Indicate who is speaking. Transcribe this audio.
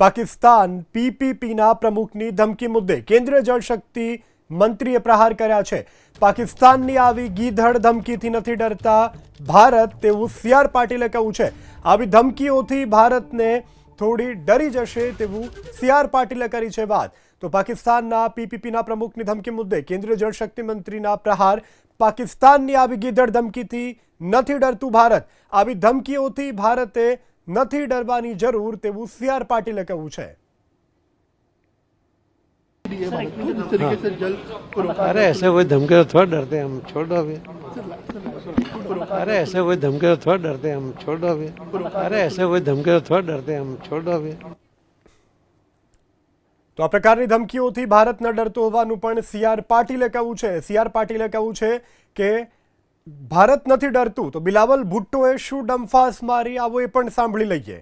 Speaker 1: પાકિસ્તાન પીપીપીના પ્રમુખની ધમકી મુદ્દે કેન્દ્રીય જળશક્તિ મંત્રીએ પ્રહાર કર્યા છે. પાકિસ્તાનની આવી ગીધડ ધમકીથી નથી ડરતા ભારત તેવું સી આર પાટીલે કહ્યું છે. આવી ધમકીઓથી ભારતને થોડી ડરી જશે તેવું સી આર પાટીલે કરી છે વાત. તો પાકિસ્તાનના પીપીપીના પ્રમુખની ધમકી મુદ્દે કેન્દ્રીય જળશક્તિ મંત્રીના પ્રહાર પાકિસ્તાનની આવી ગીધડ ધમકીથી નથી ડરતું ભારત. આવી ધમકીઓથી ભારતે નથી ડરવાની જરૂર તેવું સી આર પાટીલે કહ્યું છે
Speaker 2: जिस तरीके से जल को रोका
Speaker 3: अरे ऐसे कोई धमके तो थोड़ा डरते हैं, हम छोड़ो अभी अरे ऐसे कोई धमके तो थोड़ा डरते हैं, हम छोड़ो अभी अरे ऐसे कोई धमके तो थोड़ा डरते हैं, हम छोड़ो अभी
Speaker 1: તો આ પ્રકારની ધમકીઓથી ભારત ન ડરતું હોવાનું પણ સી આર પાટીલે કહ્યું છે સી આર પાટીલે કહ્યું છે કે ભારત નથી ડરતું તો બિલાવલ ભુટ્ટોએ શું ડમફાસ મારી આવો એ પણ સાંભળી લઈએ.